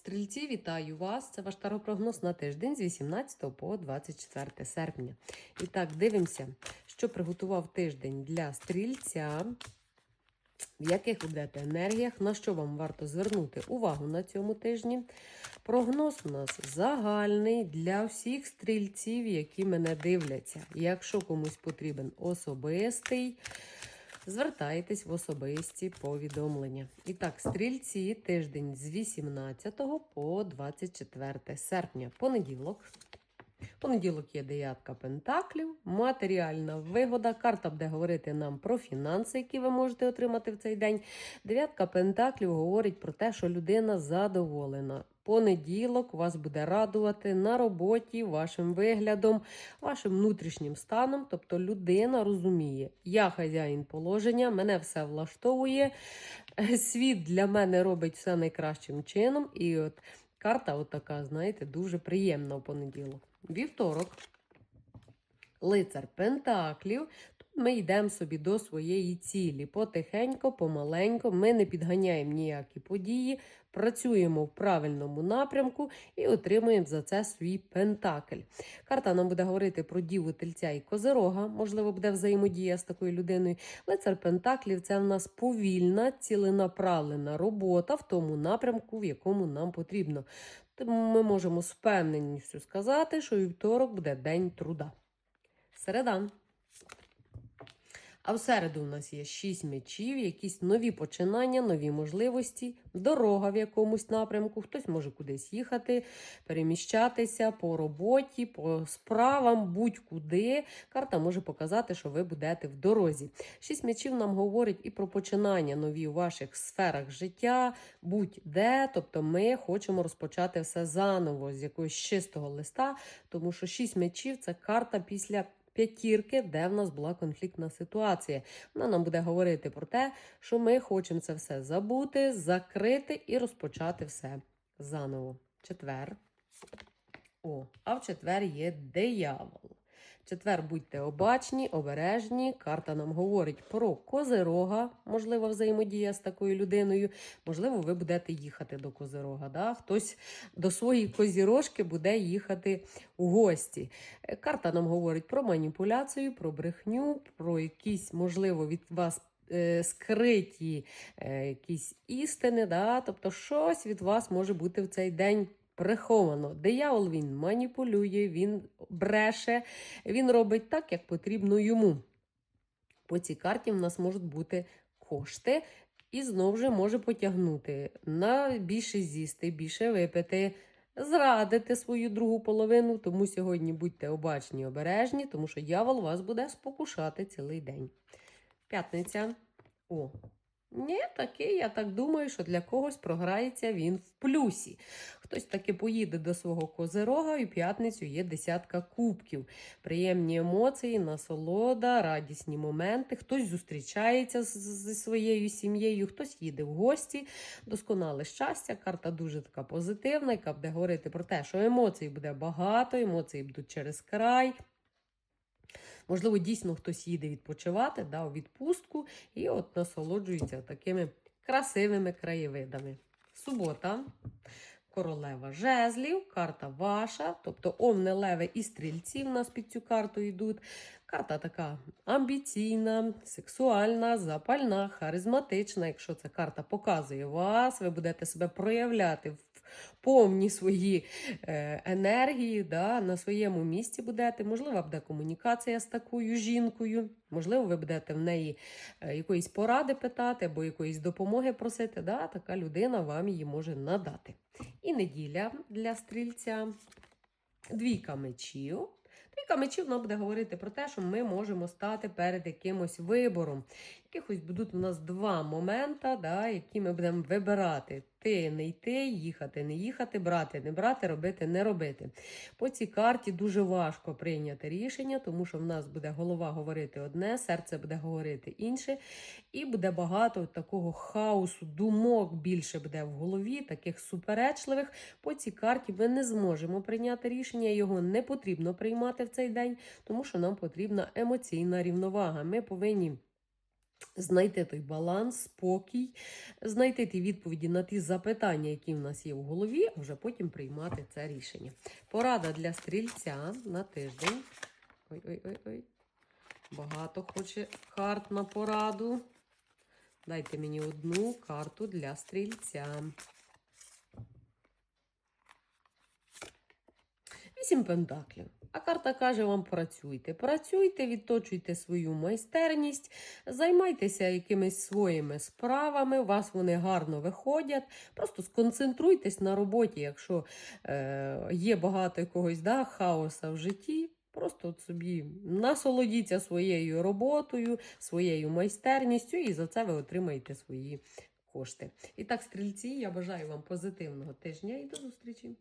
Стрільці, вітаю вас! Це ваш таропрогноз на тиждень з 18 по 24 серпня. І так, дивимося, що приготував тиждень для стрільця, в яких будете енергіях, на що вам варто звернути увагу на цьому тижні. Прогноз у нас загальний для всіх стрільців, які мене дивляться. Якщо комусь потрібен особистий, Звертайтесь в особисті повідомлення. І так, стрільці тиждень з 18 по 24 серпня. Понеділок. Понеділок є дев'ятка пентаклів, матеріальна вигода. Карта буде говорити нам про фінанси, які ви можете отримати в цей день. Дев'ятка пентаклів говорить про те, що людина задоволена. Понеділок вас буде радувати на роботі вашим виглядом, вашим внутрішнім станом. Тобто людина розуміє, я хазяїн положення, мене все влаштовує, світ для мене робить все найкращим чином. І от карта, отака, знаєте, дуже приємна в понеділок. Вівторок, лицар Пентаклів. Ми йдемо собі до своєї цілі. Потихенько, помаленько, ми не підганяємо ніякі події, працюємо в правильному напрямку і отримуємо за це свій пентакль. Карта нам буде говорити про діву тельця і козирога, можливо, буде взаємодія з такою людиною. Лицар Пентаклів це в нас повільна, ціленаправлена робота в тому напрямку, в якому нам потрібно. Тому ми можемо з впевненістю сказати, що вівторок буде день труда. Середа. А в середу у нас є шість мечів, якісь нові починання, нові можливості, дорога в якомусь напрямку. Хтось може кудись їхати, переміщатися по роботі, по справам, будь-куди. Карта може показати, що ви будете в дорозі. Шість мечів нам говорить і про починання нові у ваших сферах життя, будь-де. Тобто ми хочемо розпочати все заново з якогось чистого листа, тому що шість мечів це карта після п'ятірки, де в нас була конфліктна ситуація. Вона нам буде говорити про те, що ми хочемо це все забути, закрити і розпочати все заново. Четвер. О, а в четвер є диявол. Четвер будьте обачні, обережні. Карта нам говорить про козирога, можливо, взаємодія з такою людиною. Можливо, ви будете їхати до козирога. Да? Хтось до своєї козірожки буде їхати у гості. Е, Карта нам говорить про маніпуляцію, про брехню, про якісь, можливо, від вас. е, Скриті е, якісь істини, да? тобто щось від вас може бути в цей день приховано. Диявол він маніпулює, він бреше, він робить так, як потрібно йому. По цій карті в нас можуть бути кошти, і знову ж може потягнути на більше з'їсти, більше випити, зрадити свою другу половину. Тому сьогодні будьте обачні, обережні, тому що дьявол вас буде спокушати цілий день. П'ятниця. О, ні, такий, я так думаю, що для когось програється він в плюсі. Хтось таки поїде до свого козирога, і п'ятницю є десятка кубків. Приємні емоції, насолода, радісні моменти. Хтось зустрічається зі своєю сім'єю, хтось їде в гості. Досконале щастя. Карта дуже така позитивна, яка буде говорити про те, що емоцій буде багато, емоції будуть через край. Можливо, дійсно хтось їде відпочивати, да, у відпустку і от насолоджується такими красивими краєвидами. Субота, королева жезлів, карта ваша, тобто овне, леви і стрільці в нас під цю карту йдуть. Карта така амбіційна, сексуальна, запальна, харизматична. Якщо ця карта показує вас, ви будете себе проявляти в повні свої е, енергії, да, на своєму місці будете. Можливо, буде комунікація з такою жінкою, можливо, ви будете в неї е, якоїсь поради питати або якоїсь допомоги просити. Да, така людина вам її може надати. І неділя для стрільця. Двійка мечів. Двійка мечів нам буде говорити про те, що ми можемо стати перед якимось вибором. Якихось будуть у нас два моменти, да, які ми будемо вибирати. Ти не йти, їхати, не їхати, брати, не брати, робити, не робити. По цій карті дуже важко прийняти рішення, тому що в нас буде голова говорити одне, серце буде говорити інше, і буде багато такого хаосу, думок більше буде в голові, таких суперечливих. По цій карті ми не зможемо прийняти рішення, його не потрібно приймати в цей день, тому що нам потрібна емоційна рівновага. Ми повинні знайти той баланс, спокій, знайти ті відповіді на ті запитання, які в нас є в голові, а вже потім приймати це рішення. Порада для стрільця на тиждень. Ой-ой-ой-ой. Багато хоче карт на пораду. Дайте мені одну карту для стрільця. Вісім пентаклів. А карта каже вам працюйте. Працюйте, відточуйте свою майстерність, займайтеся якимись своїми справами, у вас вони гарно виходять. Просто сконцентруйтесь на роботі, якщо е, є багато якогось да, хаоса в житті. Просто от собі насолодіться своєю роботою, своєю майстерністю, і за це ви отримаєте свої кошти. І так, стрільці, я бажаю вам позитивного тижня і до зустрічі!